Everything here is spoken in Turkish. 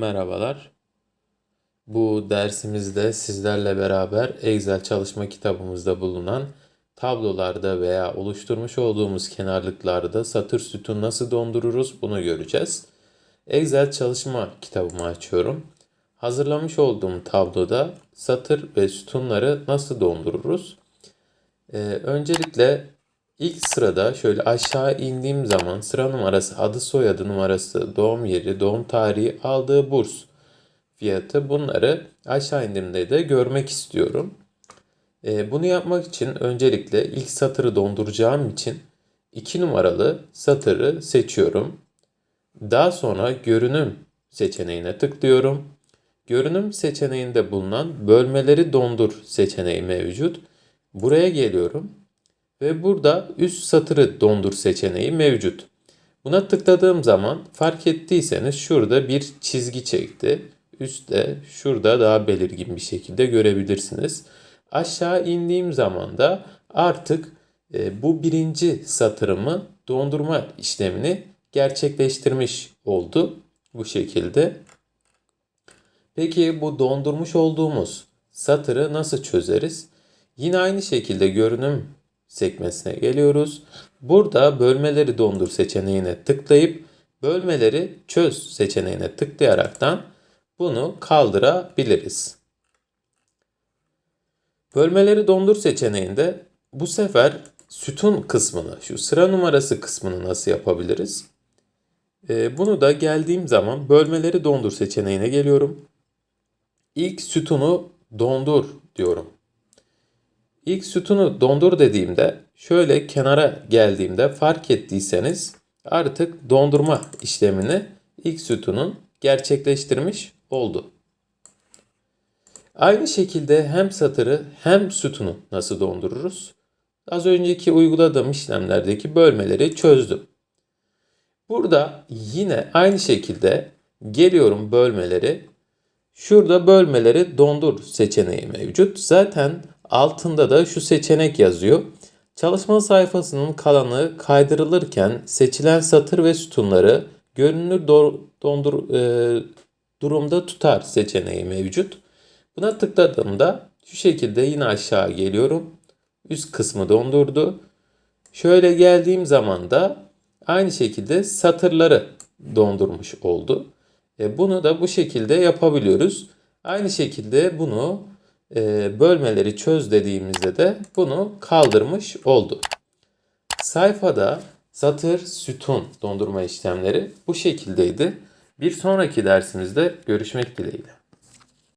Merhabalar. Bu dersimizde sizlerle beraber Excel çalışma kitabımızda bulunan tablolarda veya oluşturmuş olduğumuz kenarlıklarda satır sütun nasıl dondururuz bunu göreceğiz. Excel çalışma kitabımı açıyorum. Hazırlamış olduğum tabloda satır ve sütunları nasıl dondururuz? Ee, öncelikle ilk sırada şöyle aşağı indiğim zaman sıra numarası, adı soyadı numarası, doğum yeri, doğum tarihi, aldığı burs fiyatı bunları aşağı indiğimde de görmek istiyorum. Ee, bunu yapmak için öncelikle ilk satırı donduracağım için 2 numaralı satırı seçiyorum. Daha sonra görünüm seçeneğine tıklıyorum. Görünüm seçeneğinde bulunan bölmeleri dondur seçeneği mevcut. Buraya geliyorum ve burada üst satırı dondur seçeneği mevcut. Buna tıkladığım zaman fark ettiyseniz şurada bir çizgi çekti. Üstte şurada daha belirgin bir şekilde görebilirsiniz. Aşağı indiğim zaman da artık e, bu birinci satırımı dondurma işlemini gerçekleştirmiş oldu bu şekilde. Peki bu dondurmuş olduğumuz satırı nasıl çözeriz? Yine aynı şekilde görünüm sekmesine geliyoruz. Burada bölmeleri dondur seçeneğine tıklayıp bölmeleri çöz seçeneğine tıklayaraktan bunu kaldırabiliriz. Bölmeleri dondur seçeneğinde bu sefer sütun kısmını, şu sıra numarası kısmını nasıl yapabiliriz? Ee, bunu da geldiğim zaman bölmeleri dondur seçeneğine geliyorum. İlk sütunu dondur diyorum. İlk sütunu dondur dediğimde şöyle kenara geldiğimde fark ettiyseniz artık dondurma işlemini ilk sütunun gerçekleştirmiş oldu. Aynı şekilde hem satırı hem sütunu nasıl dondururuz? Az önceki uyguladığım işlemlerdeki bölmeleri çözdüm. Burada yine aynı şekilde geliyorum bölmeleri. Şurada bölmeleri dondur seçeneği mevcut. Zaten altında da şu seçenek yazıyor. Çalışma sayfasının kalanı kaydırılırken seçilen satır ve sütunları görünür dondur e, durumda tutar seçeneği mevcut. Buna tıkladığımda şu şekilde yine aşağı geliyorum. Üst kısmı dondurdu. Şöyle geldiğim zaman da aynı şekilde satırları dondurmuş oldu. E, bunu da bu şekilde yapabiliyoruz. Aynı şekilde bunu bölmeleri çöz dediğimizde de bunu kaldırmış oldu. Sayfada satır, sütun dondurma işlemleri bu şekildeydi. Bir sonraki dersimizde görüşmek dileğiyle.